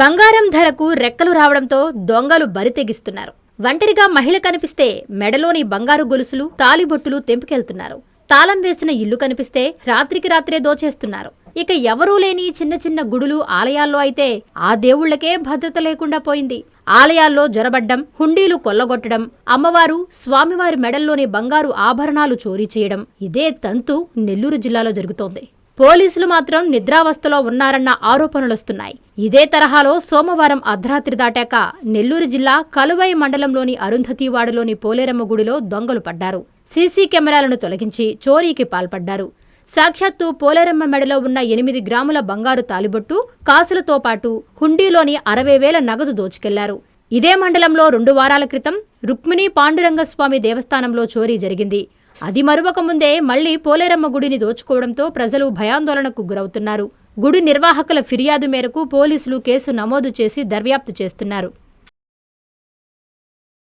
బంగారం ధరకు రెక్కలు రావడంతో దొంగలు బరితెగిస్తున్నారు. ఒంటరిగా మహిళ కనిపిస్తే మెడలోని బంగారు గొలుసులు తాలిబొట్టులు తెంపుకెళ్తున్నారు. తాళం వేసిన ఇల్లు కనిపిస్తే రాత్రికి రాత్రే దోచేస్తున్నారు. ఇక ఎవరూ లేని చిన్న చిన్న గుడులు ఆలయాల్లో అయితే ఆ దేవుళ్ళకే భద్రత లేకుండా పోయింది. ఆలయాల్లో జొరబడ్డం హుండీలు కొల్లగొట్టడం అమ్మవారు స్వామివారి మెడల్లోని బంగారు ఆభరణాలు చోరీ చేయడం ఇదే తంతు నెల్లూరు జిల్లాలో జరుగుతోంది. పోలీసులు మాత్రం నిద్రావస్థలో ఉన్నారన్న ఆరోపణలొస్తున్నాయి. ఇదే తరహాలో సోమవారం అర్ధరాత్రి దాటాక నెల్లూరు జిల్లా కలువై మండలంలోని అరుంధతివాడలోని పోలేరమ్మ గుడిలో దొంగలు పడ్డారు. సీసీ కెమెరాలను తొలగించి చోరీకి పాల్పడ్డారు. సాక్షాత్తు పోలేరమ్మ మెడలో ఉన్న ఎనిమిది గ్రాముల బంగారు తాలిబొట్టు కాసులతో పాటు హుండీలోని అరవై వేల నగదు దోచుకెళ్ళారు. ఇదే మండలంలో రెండు వారాల క్రితం రుక్మిణి పాండురంగస్వామి దేవస్థానంలో చోరీ జరిగింది. అది మరువక ముందే మళ్ళీ పోలేరమ్మ గుడిని దోచుకోవడంతో ప్రజలు భయాందోళనకు గురవుతున్నారు. గుడి నిర్వాహకుల ఫిర్యాదు మేరకు పోలీసులు కేసు నమోదు చేసి దర్యాప్తు చేస్తున్నారు.